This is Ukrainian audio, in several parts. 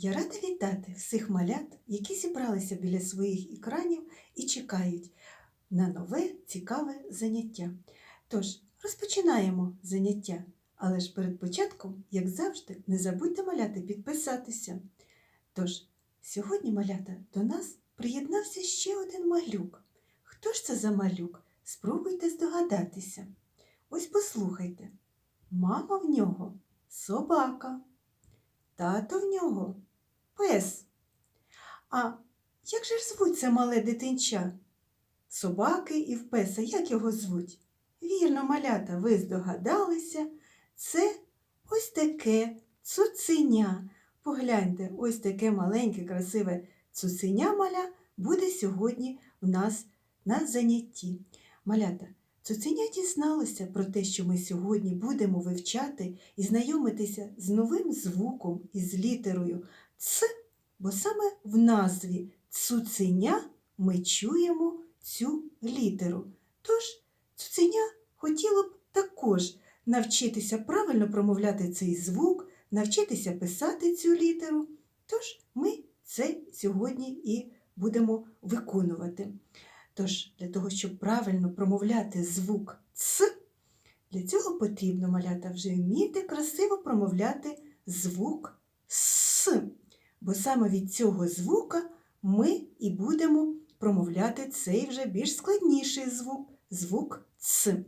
Я рада вітати всіх малят, які зібралися біля своїх екранів і чекають на нове цікаве заняття. Тож, розпочинаємо заняття. Але ж перед початком, як завжди, не забудьте маляти підписатися. Тож, сьогодні малята до нас приєднався ще один малюк. Хто ж це за малюк? Спробуйте здогадатися. Ось послухайте. Мама в нього собака, тато в нього пес. А як же ж звуть це мале дитинча? Собаки і в песа, як його звуть? Вірно, малята, ви здогадалися, це ось таке цуценя. Погляньте, ось таке маленьке, красиве цуценя маля буде сьогодні в нас на занятті. Малята, цуценя дізналося про те, що ми сьогодні будемо вивчати і знайомитися з новим звуком із літерою Ц, бо саме в назві цуценя ми чуємо цю літеру. Тож цуценя хотіло б також навчитися правильно промовляти цей звук, навчитися писати цю літеру. Тож ми це сьогодні і будемо виконувати. Тож, для того, щоб правильно промовляти звук Ц, для цього потрібно малята вже вміти красиво промовляти звук С. Бо саме від цього звука ми і будемо промовляти цей вже більш складніший звук звук Ц.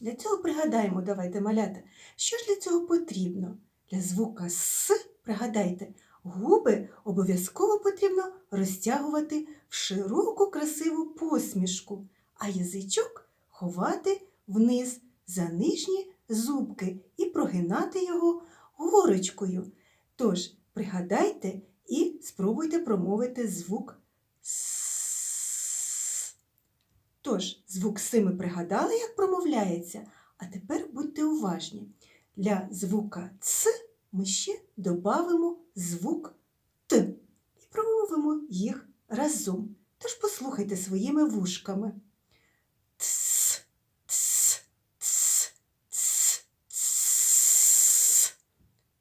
Для цього пригадаємо, давайте малята, що ж для цього потрібно? Для звука С, пригадайте, губи обов'язково потрібно розтягувати в широку красиву посмішку, а язичок ховати вниз за нижні зубки і прогинати його горочкою. Тож, пригадайте і спробуйте промовити звук С. Тож, звук С ми пригадали, як промовляється, а тепер будьте уважні. Для звука Ц ми ще додамо звук Т і промовимо їх разом. Тож послухайте своїми вушками. Тс, тс, тс, тс, тс.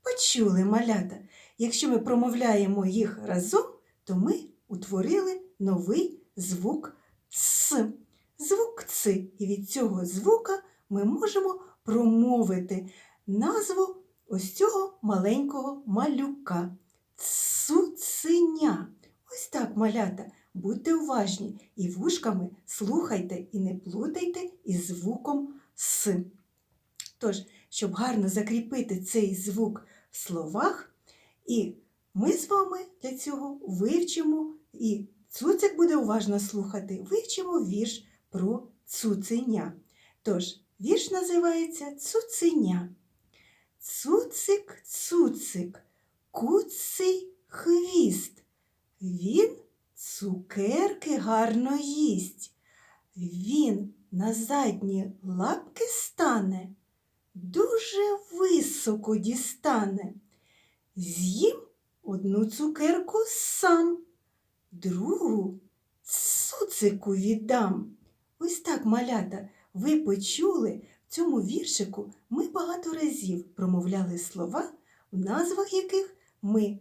Почули малята. Якщо ми промовляємо їх разом, то ми утворили новий звук Ц. Звук Ц. І від цього звука ми можемо промовити назву ось цього маленького малюка. Цуценя. Ось так, малята, будьте уважні і вушками слухайте і не плутайте із звуком С. Тож, щоб гарно закріпити цей звук в словах, і ми з вами для цього вивчимо, і цуцик буде уважно слухати, вивчимо вірш про цуценя. Тож, вірш називається Цуценя. Цуцик, цуцик, куций хвіст. Він цукерки гарно їсть. Він на задні лапки стане, дуже високо дістане. З'їм одну цукерку сам, другу цуцику віддам. Ось так, малята, ви почули цьому віршику ми багато разів промовляли слова, в назвах яких ми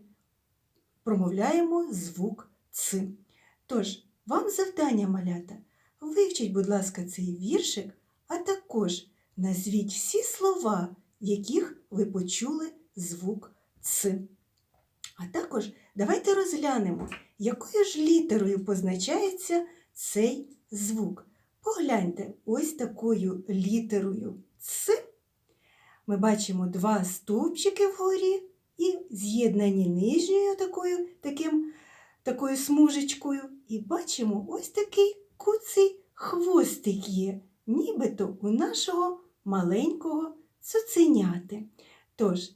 промовляємо звук Ц. Тож, вам завдання, малята, вивчіть, будь ласка, цей віршик, а також назвіть всі слова, яких ви почули звук Ц. А також давайте розглянемо, якою ж літерою позначається цей звук. Погляньте, ось такою літерою Ц. Ми бачимо два стовпчики вгорі і з'єднані нижньою такою, таким, такою смужечкою. І бачимо ось такий куций хвостик є, нібито у нашого маленького цуценяти. Тож,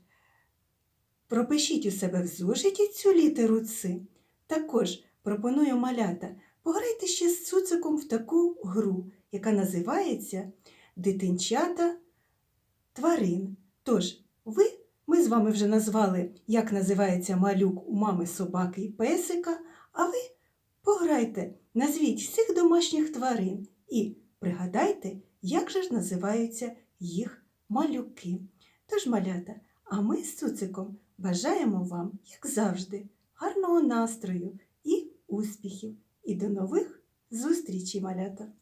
пропишіть у себе в зошиті цю літеру Ц. Також пропоную малята, пограйте ще з цуциком в таку гру, яка називається Дитинчата тварин. Тож, ви, ми з вами вже назвали, як називається малюк у мами собаки і песика, а ви пограйте, назвіть всіх домашніх тварин і пригадайте, як же ж називаються їх малюки. Тож, малята, а ми з цуциком Бажаємо вам, як завжди, гарного настрою і успіхів. І до нових зустрічей, малята!